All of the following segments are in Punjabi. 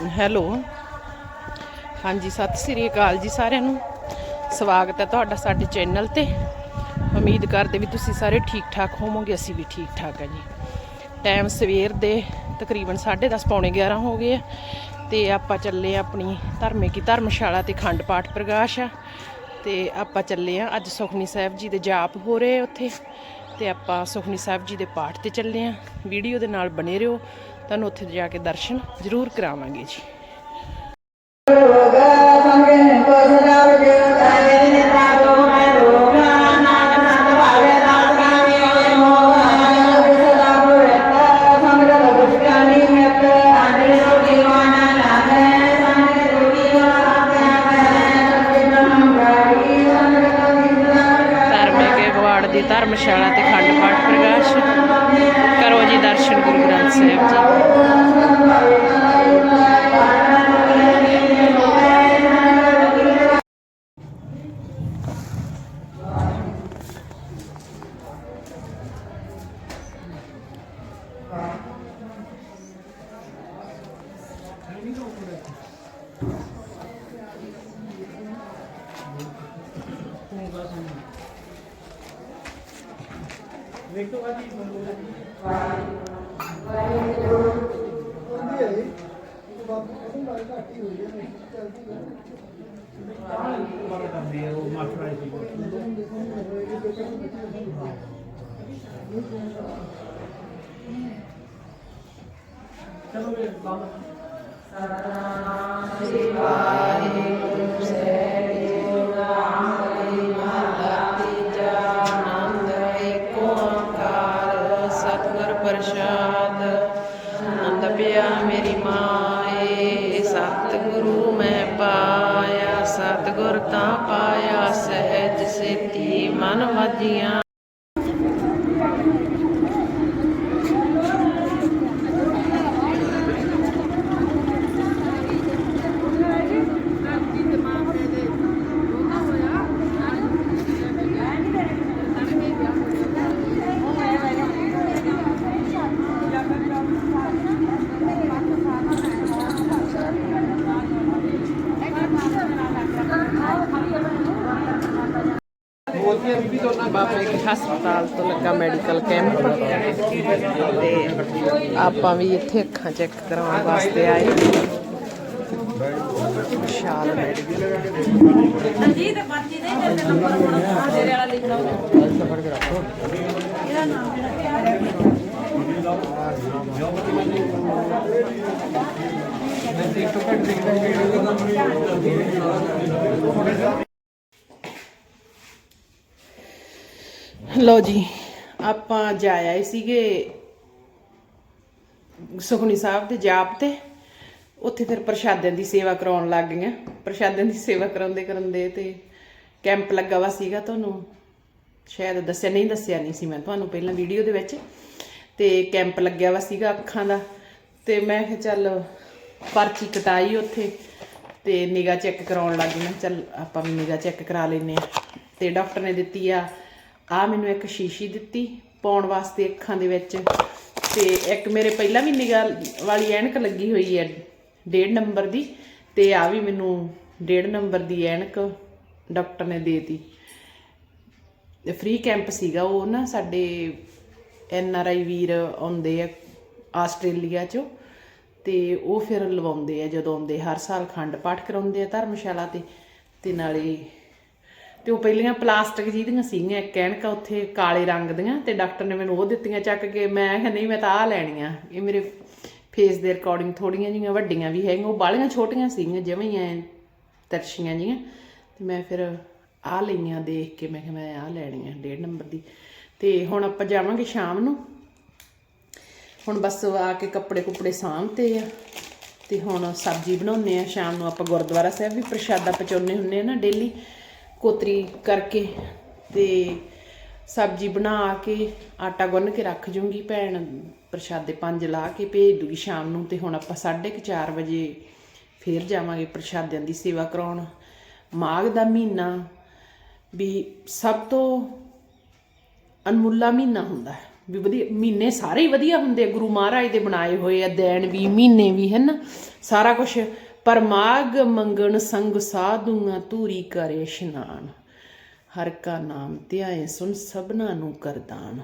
ਹੈਲੋ। ਹਾਂਜੀ, ਸਤਿ ਸ੍ਰੀ ਅਕਾਲ ਜੀ ਸਾਰਿਆਂ ਨੂੰ। ਸਵਾਗਤ ਹੈ ਤੁਹਾਡਾ ਸਾਡੇ ਚੈਨਲ ਤੇ। ਉਮੀਦ ਕਰਦੇ ਵੀ ਤੁਸੀਂ ਸਾਰੇ ਠੀਕ ਠਾਕ ਹੋਵੋਗੇ, ਅਸੀਂ ਵੀ ਠੀਕ ਠਾਕ ਹਾਂ ਜੀ। ਟਾਈਮ ਸਵੇਰ ਦੇ ਤਕਰੀਬਨ 10:30 ਪੌਣੇ 11 ਹੋ ਗਏ ਆ। ਤੇ ਆਪਾਂ ਚੱਲੇ ਆ ਆਪਣੀ ਧਰਮੇ ਕੀ ਧਰਮਸ਼ਾਲਾ ਤੇ ਖੰਡ ਪਾਠ ਪ੍ਰਕਾਸ਼ ਆ। ਤੇ ਆਪਾਂ ਚੱਲੇ ਆ ਅੱਜ ਸੁਖਨੀ ਸਾਹਿਬ ਜੀ ਦੇ ਜਾਪ ਹੋ ਰਹੇ ਉੱਥੇ। ਤੇ ਆਪਾਂ ਸੁਖਨੀ ਸਾਹਿਬ ਜੀ ਦੇ ਪਾਠ ਤੇ ਚੱਲੇ ਆ ਵੀਡੀਓ ਦੇ ਨਾਲ ਬਣੇ ਰਹੋ। ਤੁਹਾਨੂੰ ਉੱਥੇ ਜਾ ਕੇ ਦਰਸ਼ਨ ਜ਼ਰੂਰ ਕਰਾਵਾਂਗੇ ਜੀ। ਧਰਮੇ ਕੇ ਦੀ ਧਰਮਸ਼ਾਲਾ ਤੇ ਖੰਡ ਪਾਠ ਪ੍ਰਕਾਸ਼। ਕਰੋ ਜੀ ਦਰਸ਼ਨ ਗੁਰੂ ਗ੍ਰੰਥ ਸਾਹਿਬ ਜੀ। चलो सदा शिवाय ਸਤਿਗੁਰ ਤਾਂ ਪਾਇਆ ਸਹਿਜ ਸੇਤੀ ਮਨ ਵਾਜੀਆਂ ਹਸਪਤਾਲ ਤੋਂ ਲੱਗਾ ਮੈਡੀਕਲ ਕੈਂਪ ਤੇ ਆਪਾਂ ਵੀ ਇੱਥੇ ਅੱਖਾਂ ਚੈੱਕ ਕਰਾਉਣ ਵਾਸਤੇ ਆਏ। ਵਿਸ਼ਾਲ ਮੈਡੀਕਲ ਅਜੀਤ ਪਰਚੀ ਦੇ ਤੇ ਨੰਬਰ ਹੁਣ ਤੇਰੇ ਵਾਲਾ ਲਿਖਣਾ ਉਹਨੇ ਇਹਦਾ ਨਾਮ ਲੋ ਜੀ, ਆਪਾਂ ਜਾ ਆਏ ਸੀਗੇ ਸੁਖਨੀ ਸਾਹਿਬ ਦੇ ਜਾਪ ਤੇ। ਉੱਥੇ ਫਿਰ ਪ੍ਰਸ਼ਾਦਿਆਂ ਦੀ ਸੇਵਾ ਕਰਾਉਣ ਲੱਗ ਗਈਆਂ। ਪ੍ਰਸ਼ਾਦਿਆਂ ਦੀ ਸੇਵਾ ਕਰਾਉਂਦੇ ਕਰਾਉਂਦੇ ਤੇ ਕੈਂਪ ਲੱਗਾ ਵਾ ਸੀਗਾ ਤੁਹਾਨੂੰ। ਸ਼ਾਇਦ ਦੱਸਿਆ, ਨਹੀਂ ਦੱਸਿਆ ਨਹੀਂ ਸੀ ਮੈਂ ਤੁਹਾਨੂੰ ਪਹਿਲਾਂ ਵੀਡੀਓ ਦੇ ਵਿੱਚ। ਤੇ ਕੈਂਪ ਲੱਗਿਆ ਵਾ ਸੀਗਾ ਅੱਖਾਂ ਦਾ। ਤੇ ਮੈਂ ਕਿਹਾ ਚੱਲ ਪਰਚੀ ਕਟਾਈ ਉੱਥੇ ਤੇ ਨਿਗਾ ਚੈੱਕ ਕਰਾਉਣ ਲੱਗ ਗਈ। ਮੈਂ ਚੱਲ ਆਪਾਂ ਵੀ ਨਿਗਾ ਚੈੱਕ ਕਰਾ ਲੈਨੇ ਆ ਤੇ ਡਾਕਟਰ ਨੇ ਦਿੱਤੀ ਆ ਆ ਮੈਨੂੰ ਇੱਕ ਸ਼ੀਸ਼ੀ ਦਿੱਤੀ ਪਾਉਣ ਵਾਸਤੇ ਅੱਖਾਂ ਦੇ ਵਿੱਚ। ਤੇ ਇੱਕ ਮੇਰੇ ਪਹਿਲਾਂ ਵੀ ਨਿਗਾਹ ਵਾਲੀ ਐਨਕ ਲੱਗੀ ਹੋਈ ਹੈ ਡੇਢ ਨੰਬਰ ਦੀ, ਤੇ ਆ ਵੀ ਮੈਨੂੰ ਡੇਢ ਨੰਬਰ ਦੀ ਐਨਕ ਡਾਕਟਰ ਨੇ ਦੇਤੀ। ਫ੍ਰੀ ਕੈਂਪ ਸੀਗਾ ਉਹ ਨਾ, ਸਾਡੇ ਐਨ ਆਰ ਆਈ ਵੀਰ ਆਉਂਦੇ ਆ ਆਸਟ੍ਰੇਲੀਆ ਚੋਂ, ਤੇ ਉਹ ਫਿਰ ਲਵਾਉਂਦੇ ਆ ਜਦੋਂ ਆਉਂਦੇ ਹਰ ਸਾਲ ਖੰਡ ਪਾਠ ਕਰਾਉਂਦੇ ਆ ਧਰਮਸ਼ਾਲਾ ਤੇ ਤੇ ਨਾਲੇ ਤੇ ਉਹ ਪਹਿਲੀਆਂ ਪਲਾਸਟਿਕ ਜਿਹਦੀਆਂ ਸੀਗੀਆਂ, ਇੱਕ ਐਨਕਾਂ ਉੱਥੇ ਕਾਲੇ ਰੰਗ ਦੀਆਂ ਤੇ ਡਾਕਟਰ ਨੇ ਮੈਨੂੰ ਉਹ ਦਿੱਤੀਆਂ ਚੱਕ ਕੇ, ਮੈਂ ਕਿਹਾ, ਨਹੀਂ, ਮੈਂ ਤਾਂ ਆਹ ਲੈਣੀਆਂ। ਇਹ ਮੇਰੇ ਫੇਸ ਦੇ ਅਕੋਰਡਿੰਗ ਥੋੜੀਆਂ ਜਿਹੀਆਂ ਵੱਡੀਆਂ ਵੀ ਹੈਗੀਆਂ, ਉਹ ਬਾਲੀਆਂ ਛੋਟੀਆਂ ਸੀਗੀਆਂ, ਜਿਵੇਂ ਹੀ ਐ ਤਰਸ਼ੀਆਂ ਜੀਆਂ ਤੇ ਮੈਂ ਫਿਰ ਆ ਲਈਆਂ ਦੇਖ ਕੇ, ਮੈਂ ਕਿਹਾ, ਮੈਂ ਆਹ ਲੈਣੀਆਂ, ਡੇਢ ਨੰਬਰ ਦੀ। ਤੇ ਹੁਣ ਆਪਾਂ ਜਾਵਾਂਗੇ ਸ਼ਾਮ ਨੂੰ। ਹੁਣ ਬਸ ਆ ਕੇ ਕੱਪੜੇ ਕੁਪੜੇ ਸਾਂਭਤੇ ਆ ਤੇ ਹੁਣ ਸਬਜ਼ੀ ਬਣਾਉਨੇ ਆ। ਸ਼ਾਮ ਨੂੰ ਆਪਾਂ ਗੁਰਦੁਆਰਾ ਸਾਹਿਬ ਵੀ ਪ੍ਰਸ਼ਾਦਾ ਪਚਾਉਨੇ ਹੁੰਨੇ ਆ ਨਾ ਡੇਲੀ। ਕੋਤਰੀ ਕਰਕੇ ਤੇ ਸਬਜ਼ੀ ਬਣਾ ਕੇ ਆਟਾ ਗੁੰਨ ਕੇ ਰੱਖ ਜੂੰਗੀ ਭੈਣ ਪ੍ਰਸ਼ਾਦੇ ਪੰਜ ਲਾ ਕੇ ਭੇਜ ਦੂਗੀ ਸ਼ਾਮ ਨੂੰ ਤੇ ਹੁਣ ਆਪਾਂ 4:30 ਵਜੇ ਫੇਰ ਜਾਵਾਂਗੇ ਪ੍ਰਸ਼ਾਦਿਆਂ ਦੀ ਸੇਵਾ ਕਰਾਉਣ। ਮਾਘ ਦਾ ਮਹੀਨਾ ਵੀ ਸਭ ਤੋਂ ਅਨਮੁੱਲਾ ਮਹੀਨਾ ਹੁੰਦਾ ਹੈ। ਵੀ ਵਧੀਆ, ਮਹੀਨੇ ਸਾਰੇ ਹੀ ਵਧੀਆ ਹੁੰਦੇ ਆ। ਗੁਰੂ ਮਹਾਰਾਜ ਦੇ ਬਣਾਏ ਹੋਏ ਆ, ਦੇਣ ਵੀ, ਮਹੀਨੇ ਵੀ ਹਨ ਸਾਰਾ ਕੁਝ ਪਰ ਮਾਗ ਮੰਗਣ ਸੰਗ ਸਾਧੂਆਂ ਧੂਰੀ ਕਰੇ ਇਸ਼ਨਾਨ। ਹਰ ਕਾ ਨਾਮ ਧਿਆਏ, ਸੁਣ ਸਭਨਾ ਨੂੰ ਕਰਦਾਨ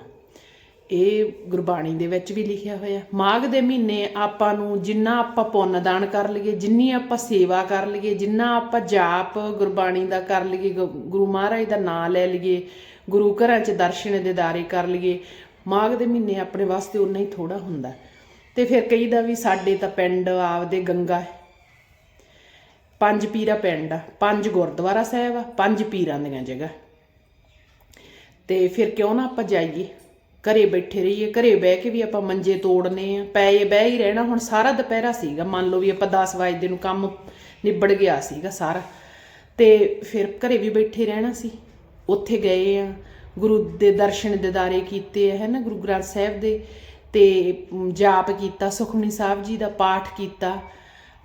ਇਹ ਗੁਰਬਾਣੀ ਦੇ ਵਿੱਚ ਵੀ ਲਿਖਿਆ ਹੋਇਆ, ਮਾਘ ਦੇ ਮਹੀਨੇ ਆਪਾਂ ਨੂੰ ਜਿੰਨਾ ਆਪਾਂ ਪੁੰਨ ਦਾਨ ਕਰ ਲਈਏ, ਜਿੰਨੀ ਆਪਾਂ ਸੇਵਾ ਕਰ ਲਈਏ, ਜਿੰਨਾ ਆਪਾਂ ਜਾਪ ਗੁਰਬਾਣੀ ਦਾ ਕਰ ਲਈਏ, ਗੁ- ਗੁਰੂ ਮਹਾਰਾਜ ਦਾ ਨਾਮ ਲੈ ਲਈਏ, ਗੁਰੂ ਘਰਾਂ 'ਚ ਦਰਸ਼ਨ ਦਿਦਾਰੇ ਕਰ ਲਈਏ, ਮਾਘ ਦੇ ਮਹੀਨੇ ਆਪਣੇ ਵਾਸਤੇ ਉਨਾ ਹੀ ਥੋੜਾ ਹੁੰਦਾ। ਤੇ ਫਿਰ ਕਈ ਦਾ ਵੀ ਸਾਡੇ ਤਾਂ ਪਿੰਡ ਆਪਦੇ ਗੰਗਾ ਪੰਜ ਪੀਰਾ ਪਿੰਡ ਆ, ਪੰਜ ਗੁਰਦੁਆਰਾ ਸਾਹਿਬ ਆ, ਪੰਜ ਪੀਰਾਂ ਦੀਆਂ ਜਗ੍ਹਾ। ਤੇ ਫਿਰ ਕਿਉਂ ਨਾ ਆਪਾਂ ਜਾਈਏ? ਘਰੇ ਬੈਠੇ ਰਹੀਏ, ਘਰੇ ਬਹਿ ਕੇ ਵੀ ਆਪਾਂ ਮੰਜੇ ਤੋੜਨੇ ਆ, ਪਏ ਬਹਿ ਹੀ ਰਹਿਣਾ, ਹੁਣ ਸਾਰਾ ਦੁਪਹਿਰਾ ਸੀਗਾ, ਮੰਨ ਲਓ ਵੀ ਆਪਾਂ 10 ਵਜੇ ਨੂੰ ਕੰਮ ਨਿਬੜ ਗਿਆ ਸੀਗਾ ਸਾਰਾ। ਤੇ ਫਿਰ ਘਰੇ ਵੀ ਬੈਠੇ ਰਹਿਣਾ ਸੀ, ਉੱਥੇ ਗਏ ਆ, ਗੁਰੂ ਦੇ ਦਰਸ਼ਨ ਦਿਦਾਰੇ ਕੀਤੇ ਹੈ ਨਾ ਗੁਰੂ ਗ੍ਰੰਥ ਸਾਹਿਬ ਦੇ, ਤੇ ਜਾਪ ਕੀਤਾ, ਸੁਖਮਨੀ ਸਾਹਿਬ ਜੀ ਦਾ ਪਾਠ ਕੀਤਾ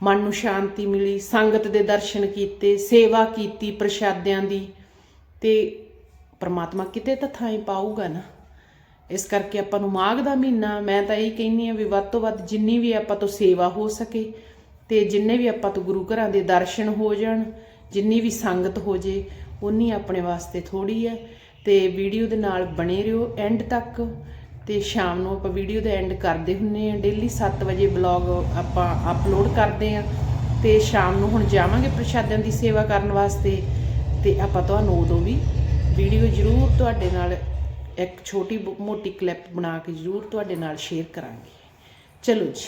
ਮਨ ਨੂੰ ਸ਼ਾਂਤੀ ਮਿਲੀ, ਸੰਗਤ ਦੇ ਦਰਸ਼ਨ ਕੀਤੇ, ਸੇਵਾ ਕੀਤੀ ਪ੍ਰਸ਼ਾਦਿਆਂ ਦੀ। ਤੇ ਪਰਮਾਤਮਾ ਕਿਤੇ ਤਾਂ ਥਾਂ ਪਾਊਗਾ ਨਾ। ਇਸ ਕਰਕੇ ਆਪਾਂ ਨੂੰ ਮਾਘ ਦਾ ਮਹੀਨਾ, ਮੈਂ ਤਾਂ ਇਹ ਕਹਿੰਨੀ ਆ ਵੀ ਵੱਧ ਤੋਂ ਵੱਧ ਜਿੰਨੀ ਵੀ ਆਪਾਂ ਤੋਂ ਸੇਵਾ ਹੋ ਸਕੇ ਤੇ ਜਿੰਨੇ ਵੀ ਆਪਾਂ ਤੋਂ ਗੁਰੂ ਘਰਾਂ ਦੇ ਦਰਸ਼ਨ ਹੋ ਜਾਣ, ਜਿੰਨੀ ਵੀ ਸੰਗਤ ਹੋ ਜੇ ਉਨੀ ਆਪਣੇ ਵਾਸਤੇ ਥੋੜੀ ਹੈ। ਤੇ ਵੀਡੀਓ ਦੇ ਨਾਲ ਬਣੇ ਰਹੋ, ਐਂਡ ਤੱਕ। ਤੇ ਸ਼ਾਮ ਨੂੰ ਆਪਾਂ ਵੀਡੀਓ ਦਾ ਐਂਡ ਕਰਦੇ ਹੁੰਨੇ ਆ। ਡੇਲੀ 7 ਵਜੇ ਬਲੌਗ ਆਪਾਂ ਅਪਲੋਡ ਕਰਦੇ ਆ ਤੇ ਸ਼ਾਮ ਨੂੰ ਹੁਣ ਜਾਵਾਂਗੇ ਪ੍ਰਸ਼ਾਦਿਆਂ ਦੀ ਸੇਵਾ ਕਰਨ ਵਾਸਤੇ ਤੇ ਆਪਾਂ ਤੁਹਾਨੂੰ ਉਦੋਂ ਵੀ ਵੀਡੀਓ ਜ਼ਰੂਰ ਤੁਹਾਡੇ ਨਾਲ ਇੱਕ ਛੋਟੀ ਬ- ਮੋਟੀ ਕਲਿੱਪ ਬਣਾ ਕੇ ਜ਼ਰੂਰ ਤੁਹਾਡੇ ਨਾਲ ਸ਼ੇਅਰ ਕਰਾਂਗੇ। ਚਲੋ ਜੀ।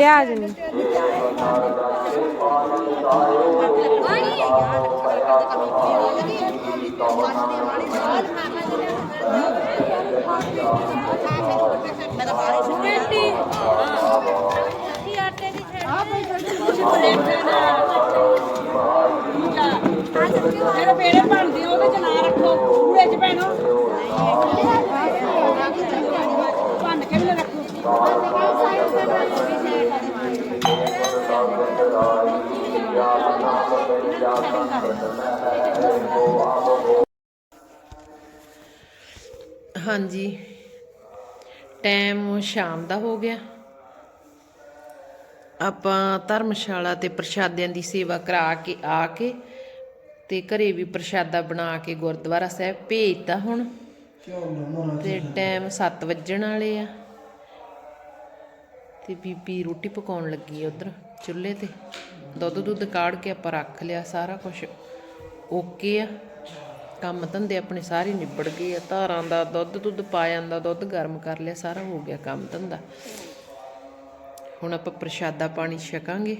ਲਿਆ ਜਨੀ ਮੇਰੇ ਪੇੜੇ ਬਣਦੇ ਉਹਦੇ ਚ ਨਾ ਰੱਖੋ। ਕੂੜੇ ਚ ਪੈਣੋ ਭੰਨ ਕੇ ਵੀ ਨਾ ਰੱਖੋ ਹਾਂਜੀ। ਟਾਈਮ ਸ਼ਾਮ ਦਾ ਹੋ ਗਿਆ। ਆਪਾਂ ਧਰਮਸ਼ਾਲਾ ਤੇ ਪ੍ਰਸ਼ਾਦਿਆਂ ਦੀ ਸੇਵਾ ਕਰਾ ਕੇ ਆ ਕੇ ਤੇ ਘਰੇ ਵੀ ਪ੍ਰਸ਼ਾਦਾ ਬਣਾ ਕੇ ਗੁਰਦੁਆਰਾ ਸਾਹਿਬ ਭੇਜਤਾ ਹੁਣ। ਤੇ ਟਾਈਮ 7 ਵੱਜਣ ਵਾਲੇ ਆ। ਤੇ ਬੀਬੀ ਰੋਟੀ ਪਕਾਉਣ ਲੱਗੀ ਆ ਉਧਰ। ਚੁੱਲ੍ਹੇ ਤੇ ਦੁੱਧ ਦੁੱਧ ਕਾੜ ਕੇ ਆਪਾਂ ਰੱਖ ਲਿਆ ਸਾਰਾ ਕੁਝ ਓਕੇ ਆ। ਕੰਮ ਧੰਦੇ ਆਪਣੇ ਸਾਰੇ ਨਿਬੜ ਗਏ ਆ। ਧਾਰਾਂ ਦਾ ਦੁੱਧ ਦੁੱਧ ਪਾ ਜਾਂਦਾ ਦੁੱਧ ਗਰਮ ਕਰ ਲਿਆ, ਸਾਰਾ ਹੋ ਗਿਆ ਕੰਮ ਧੰਦਾ। ਹੁਣ ਆਪਾਂ ਪ੍ਰਸ਼ਾਦਾ ਪਾਣੀ ਛਕਾਂਗੇ।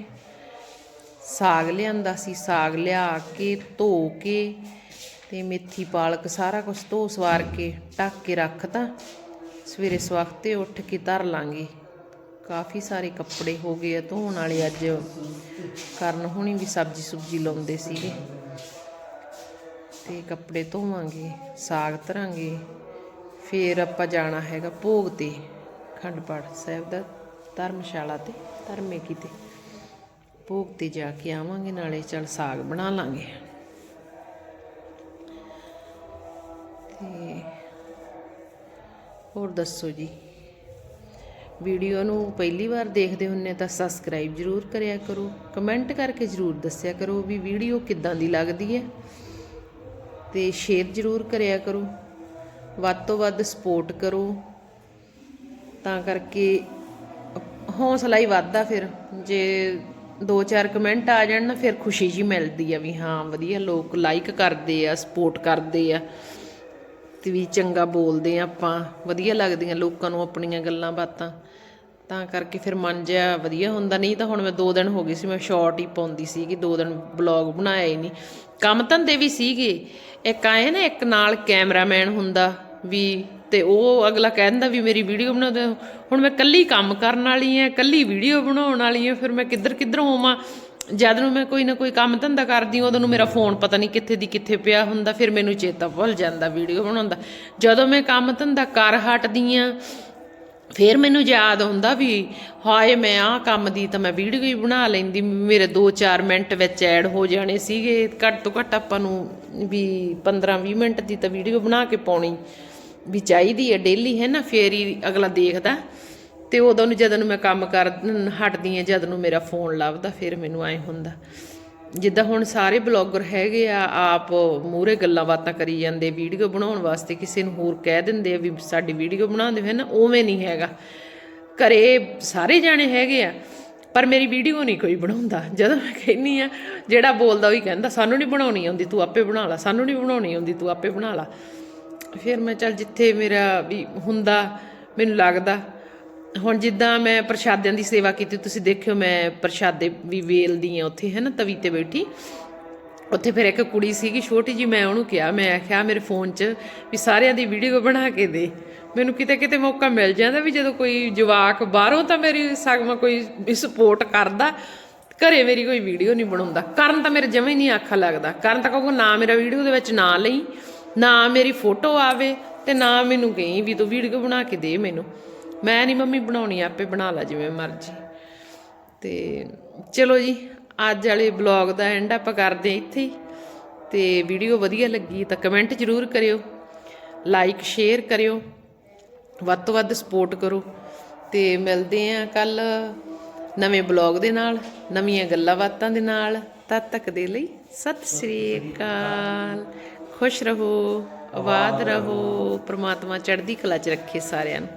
ਸਾਗ ਲਿਆਂਦਾ ਸੀ, ਸਾਗ ਲਿਆ ਕੇ, ਧੋ ਕੇ ਤੇ ਮੇਥੀ ਪਾਲਕ ਸਾਰਾ ਕੁਝ ਧੋ ਸਵਾਰ ਕੇ ਢੱਕ ਕੇ ਰੱਖਤਾ। ਸਵੇਰੇ ਸਵਖਤੇ ਉੱਠ ਕੇ ਧਰ ਲਾਂਗੇ। ਕਾਫੀ ਸਾਰੇ ਕੱਪੜੇ ਹੋ ਗਏ ਆ ਧੋਣ ਵਾਲੇ ਅੱਜ। ਕਰਨ ਹੁਣੀ ਵੀ ਸਬਜ਼ੀ ਸੁਬਜੀ ਲਾਉਂਦੇ ਸੀਗੇ। ਤੇ ਕੱਪੜੇ ਧੋਵਾਂਗੇ, ਸਾਗ ਧਰਾਂਗੇ। ਫਿਰ ਆਪਾਂ ਜਾਣਾ ਹੈਗਾ ਭੋਗ ਤੇ ਖੰਡ ਪਾਠ ਸਾਹਿਬ ਦਾ ਧਰਮਸ਼ਾਲਾ ਤੇ, ਧਰਮੇ ਕੀਤੇ ਭੋਗ ਤੇ ਜਾ ਕੇ ਆਵਾਂਗੇ, ਨਾਲੇ ਚਲ ਸਾਗ ਬਣਾ ਲਾਂਗੇ। ਤੇ ਹੋਰ ਦੱਸੋ ਜੀ? ਵੀਡੀਓ ਨੂੰ ਪਹਿਲੀ ਵਾਰ ਦੇਖਦੇ ਹੁੰਨੇ ਤਾਂ ਸਬਸਕ੍ਰਾਈਬ ਜ਼ਰੂਰ ਕਰਿਆ ਕਰੋ। ਕਮੈਂਟ ਕਰਕੇ ਜ਼ਰੂਰ ਦੱਸਿਆ ਕਰੋ ਵੀ ਵੀਡੀਓ ਕਿੱਦਾਂ ਦੀ ਲੱਗਦੀ ਹੈ। ਤੇ ਸ਼ੇਅਰ ਜ਼ਰੂਰ ਕਰਿਆ ਕਰੋ। ਵੱਧ ਤੋਂ ਵੱਧ ਸਪੋਰਟ ਕਰੋ। ਤਾਂ ਕਰਕੇ ਹੌਸਲਾ ਹੀ ਵੱਧਦਾ ਫਿਰ। ਜੇ ਦੋ ਚਾਰ ਕਮੈਂਟ ਆ ਜਾਣ ਨਾ ਫਿਰ ਖੁਸ਼ੀ ਜੀ ਮਿਲਦੀ ਆ ਵੀ ਹਾਂ, ਵਧੀਆ ਲੋਕ ਲਾਈਕ ਕਰਦੇ ਆ ਸਪੋਰਟ ਕਰਦੇ ਆ। ਤੇ ਵੀ ਚੰਗਾ ਬੋਲਦੇ ਆ ਆਪਾਂ, ਵਧੀਆ ਲੱਗਦੀਆਂ ਲੋਕਾਂ ਨੂੰ ਆਪਣੀਆਂ ਗੱਲਾਂ ਬਾਤਾਂ। ਤਾਂ ਕਰਕੇ ਫਿਰ ਮਨ ਜਿਹਾ ਵਧੀਆ ਹੁੰਦਾ। ਨਹੀਂ ਤਾਂ ਹੁਣ ਮੈਂ 2 ਦਿਨ ਹੋ ਗਏ ਸੀ, ਮੈਂ ਸ਼ਾਰਟ ਹੀ ਪਾਉਂਦੀ ਸੀ ਕਿ 2 ਦਿਨ ਬਲੌਗ ਬਣਾਇਆ ਹੀ ਨਹੀਂ। ਕੰਮ ਧੰਦੇ ਵੀ ਸੀਗੇ। ਇੱਕ ਆਏ ਨਾ, ਇੱਕ ਨਾਲ ਕੈਮਰਾਮੈਨ ਹੁੰਦਾ ਵੀ, ਤੇ ਉਹ ਅਗਲਾ ਕਹਿੰਦਾ ਵੀ ਮੇਰੀ ਵੀਡੀਓ ਬਣਾ ਦਿਓ ਹੁਣ ਮੈਂ ਕੱਲੀ ਕੰਮ ਕਰਨ ਵਾਲੀ ਆ ਕੱਲੀ ਵੀਡੀਓ ਬਣਾਉਣ ਵਾਲੀ ਆ ਫਿਰ ਮੈਂ ਕਿੱਧਰ ਕਿੱਧਰ ਹੋਵਾਂ ਜਦ ਨੂੰ ਮੈਂ ਕੋਈ ਨਾ ਕੋਈ ਕੰਮ ਧੰਦਾ ਕਰਦੀ ਹਾਂ, ਉਦੋਂ ਨੂੰ ਮੇਰਾ ਫੋਨ ਪਤਾ ਨਹੀਂ ਕਿੱਥੇ ਦੀ ਕਿੱਥੇ ਪਿਆ ਹੁੰਦਾ ਫਿਰ ਮੈਨੂੰ ਚੇਤਾ ਭੁੱਲ ਜਾਂਦਾ ਵੀਡੀਓ ਬਣਾਉਂਦਾ ਜਦੋਂ ਮੈਂ ਕੰਮ ਧੰਦਾ ਕਰ ਹਟਦੀ ਆ ਫਿਰ ਮੈਨੂੰ ਯਾਦ ਹੁੰਦਾ ਵੀ ਹਾਏ ਮੈਂ ਆਹ ਕੰਮ ਦੀ ਤਾਂ ਮੈਂ ਵੀਡੀਓ ਹੀ ਬਣਾ ਲੈਂਦੀ। ਮੇਰੇ 2-4 ਮਿੰਟ ਵਿੱਚ ਐਡ ਹੋ ਜਾਣੇ ਸੀਗੇ। ਘੱਟ ਤੋਂ ਘੱਟ ਆਪਾਂ ਨੂੰ ਵੀ 15-20 ਮਿੰਟ ਦੀ ਤਾਂ ਵੀਡੀਓ ਬਣਾ ਕੇ ਪਾਉਣੀ ਵੀ ਚਾਹੀਦੀ ਹੈ। ਡੇਲੀ ਹੈ ਨਾ ਫੇਰ ਹੀ ਅਗਲਾ ਦੇਖਦਾ। ਤੇ ਉਦੋਂ ਨੂੰ ਜਦੋਂ ਨੂੰ ਮੈਂ ਕੰਮ ਕਰ ਹਟਦੀ ਆ ਜਦ ਨੂੰ ਮੇਰਾ ਫੋਨ ਲੱਭਦਾ, ਫਿਰ ਮੈਨੂੰ ਐ ਹੁੰਦਾ। ਜਿੱਦਾਂ ਹੁਣ ਸਾਰੇ ਬਲੌਗਰ ਹੈਗੇ ਆ, ਆਪ ਮੂਰੇ ਗੱਲਾਂ ਬਾਤਾਂ ਕਰੀ ਜਾਂਦੇ ਵੀਡੀਓ ਬਣਾਉਣ ਵਾਸਤੇ ਕਿਸੇ ਨੂੰ ਹੋਰ ਕਹਿ ਦਿੰਦੇ ਆ ਵੀ ਸਾਡੀ ਵੀਡੀਓ ਬਣਾਉਂਦੇ ਹੋਏ ਨਾ, ਉਵੇਂ ਨਹੀਂ ਹੈਗਾ। ਘਰੇ ਸਾਰੇ ਜਾਣੇ ਹੈਗੇ ਆ, ਪਰ ਮੇਰੀ ਵੀਡੀਓ ਨਹੀਂ ਕੋਈ ਬਣਾਉਂਦਾ। ਜਦੋਂ ਮੈਂ ਕਹਿੰਨੀ ਆ ਜਿਹੜਾ ਬੋਲਦਾ ਉਹੀ ਕਹਿੰਦਾ, ਸਾਨੂੰ ਨਹੀਂ ਬਣਾਉਣੀ ਆਉਂਦੀ, ਤੂੰ ਆਪੇ ਬਣਾ ਲੈ। ਸਾਨੂੰ ਨਹੀਂ ਬਣਾਉਣੀ ਆਉਂਦੀ, ਤੂੰ ਆਪੇ ਬਣਾ ਲੈ। ਫਿਰ ਮੈਂ ਚੱਲ ਜਿੱਥੇ ਮੇਰਾ ਵੀ ਹੁੰਦਾ, ਮੈਨੂੰ ਲੱਗਦਾ ਹੁਣ ਜਿੱਦਾਂ ਮੈਂ ਪ੍ਰਸ਼ਾਦਿਆਂ ਦੀ ਸੇਵਾ ਕੀਤੀ, ਤੁਸੀਂ ਦੇਖਿਓ ਮੈਂ ਪ੍ਰਸ਼ਾਦੇ ਵੀ ਵੇਲਦੀ ਆ ਉੱਥੇ, ਹੈ ਨਾ, ਤਵੀ ਤੇ ਬੈਠੀ। ਉੱਥੇ ਫਿਰ ਇੱਕ ਕੁੜੀ ਸੀਗੀ, ਛੋਟੀ ਜੀ ਮੈਂ ਉਹਨੂੰ ਕਿਹਾ, ਮੈਂ ਆਖਿਆ ਮੇਰੇ ਫੋਨ 'ਚ ਵੀ ਸਾਰਿਆਂ ਦੀ ਵੀਡੀਓ ਬਣਾ ਕੇ ਦੇ। ਮੈਨੂੰ ਕਿਤੇ ਕਿਤੇ ਮੌਕਾ ਮਿਲ ਜਾਂਦਾ ਵੀ ਜਦੋਂ ਕੋਈ ਜਵਾਕ ਬਾਹਰੋਂ ਤਾਂ ਮੇਰੀ ਸਗਮਾ ਕੋਈ ਵੀ ਸਪੋਰਟ ਕਰਦਾ, ਘਰੇ ਮੇਰੀ ਕੋਈ ਵੀਡੀਓ ਨਹੀਂ ਬਣਾਉਂਦਾ। ਕਰਨ ਤਾਂ ਮੇਰੇ ਜਮੇ ਨਹੀਂ ਆਖਾ ਲੱਗਦਾ। ਕਰਨ ਤਾਂ ਕਹੂਗਾ, ਨਾ ਮੇਰਾ ਵੀਡੀਓ ਦੇ ਵਿੱਚ ਨਾ ਲਈ, ਨਾ ਮੇਰੀ ਫੋਟੋ ਆਵੇ ਤੇ ਨਾ ਮੈਨੂੰ ਕਹੀਂ ਵੀ ਤੂੰ ਵੀਡੀਓ ਬਣਾ ਕੇ ਦੇ ਮੈਨੂੰ। ਮੈਂ ਨਹੀਂ ਮੰਮੀ ਬਣਾਉਣੀ ਆਪੇ ਬਣਾ ਲੈ ਜਿਵੇਂ ਮਰਜ਼ੀ। ਤੇ ਚਲੋ ਜੀ ਅੱਜ ਵਾਲੇ ਬਲੌਗ ਦਾ ਐਂਡ ਆਪਾਂ ਕਰਦੇ ਇੱਥੇ ਹੀ। ਤੇ ਵੀਡੀਓ ਵਧੀਆ ਲੱਗੀ ਤਾਂ ਕਮੈਂਟ ਜ਼ਰੂਰ ਕਰਿਓ। ਲਾਈਕ ਸ਼ੇਅਰ ਕਰਿਓ। ਵੱਧ ਤੋਂ ਵੱਧ ਸਪੋਰਟ ਕਰੋ। ਤੇ ਮਿਲਦੇ ਆਂ ਕੱਲ ਨਵੇਂ ਬਲੌਗ ਦੇ ਨਾਲ ਨਵੀਆਂ ਗੱਲਾਂ ਬਾਤਾਂ ਦੇ ਨਾਲ। ਤਦ ਤੱਕ ਦੇ ਲਈ ਸਤਿ ਸ੍ਰੀ ਅਕਾਲ। ਖੁਸ਼ ਰਹੋ ਆਬਾਦ ਰਹੋ। ਪ੍ਰਮਾਤਮਾ ਚੜ੍ਹਦੀ ਕਲਾ ਚ ਰੱਖੇ ਸਾਰਿਆਂ ਨੂੰ।